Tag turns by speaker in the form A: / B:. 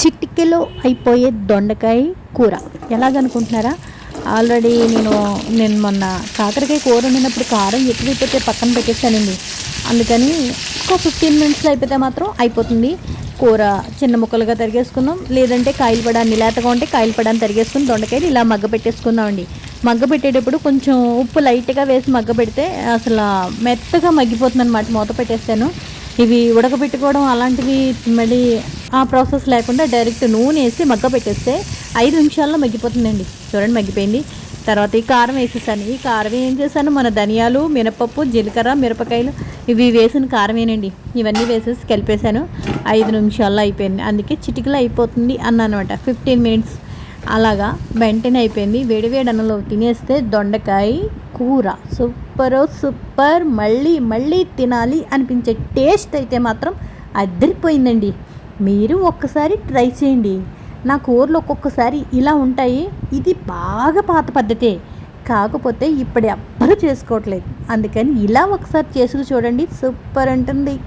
A: చిటికెలో అయిపోయే దొండకాయ కూర. ఎలాగనుకుంటున్నారా? ఆల్రెడీ నేను నేను మొన్న కాకరకాయ కూర వండినప్పుడు కారం ఎక్కువైపోతే పక్కన పెట్టేస్తానండి అందుకని ఒక ఫిఫ్టీన్ మినిట్స్లో అయిపోతే మాత్రం అయిపోతుంది. కూర చిన్న ముక్కలుగా తరిగేసుకుందాం లేదంటే కాయలు పడాన్ని లేతగా ఉంటే కాయలు పడాన్ని తరిగేసుకుని దొండకాయలు ఇలా మగ్గ పెట్టేసుకుందామండి మగ్గ పెట్టేటప్పుడు కొంచెం ఉప్పు లైట్గా వేసి మగ్గ పెడితే అసలు మెత్తగా మగ్గిపోతుంది అనమాట మూత పెట్టేస్తాను. ఇవి ఉడకబెట్టుకోవడం అలాంటివి మళ్ళీ ఆ ప్రాసెస్ లేకుండా డైరెక్ట్ నూనె వేసి మగ్గ పెట్టేస్తే ఐదు నిమిషాల్లో మగ్గిపోతుందండి. చూడండి మగ్గిపోయింది. తర్వాత ఈ కారం వేసేసాను. ఈ కారం ఏం చేశాను? మన ధనియాలు మినపప్పు జీలకర్ర మిరపకాయలు ఇవి వేసిన కారమేనండి ఇవన్నీ వేసేసి కలిపేశాను. ఐదు నిమిషాల్లో అయిపోయింది. అందుకే చిటికలో అయిపోతుంది అన్నమాట ఫిఫ్టీన్ మినిట్స్ అలాగా వెంటనే అయిపోయింది. వేడివేడి అన్నంలో తినేస్తే దొండకాయ కూర సూపర్ సూపర్. మళ్ళీ మళ్ళీ తినాలి అనిపించే టేస్ట్ అయితే మాత్రం అదిరిపోయిందండి. మీరు ఒక్కసారి ట్రై చేయండి. నా కూరలు ఒక్కొక్కసారి ఇలా ఉంటాయి. ఇది బాగా పాత పద్ధతే. కాకపోతే ఇప్పుడు ఎవ్వరూ చేసుకోవట్లేదు. అందుకని ఇలా ఒకసారి చేసుకు చూడండి. సూపర్ ఉంటుంది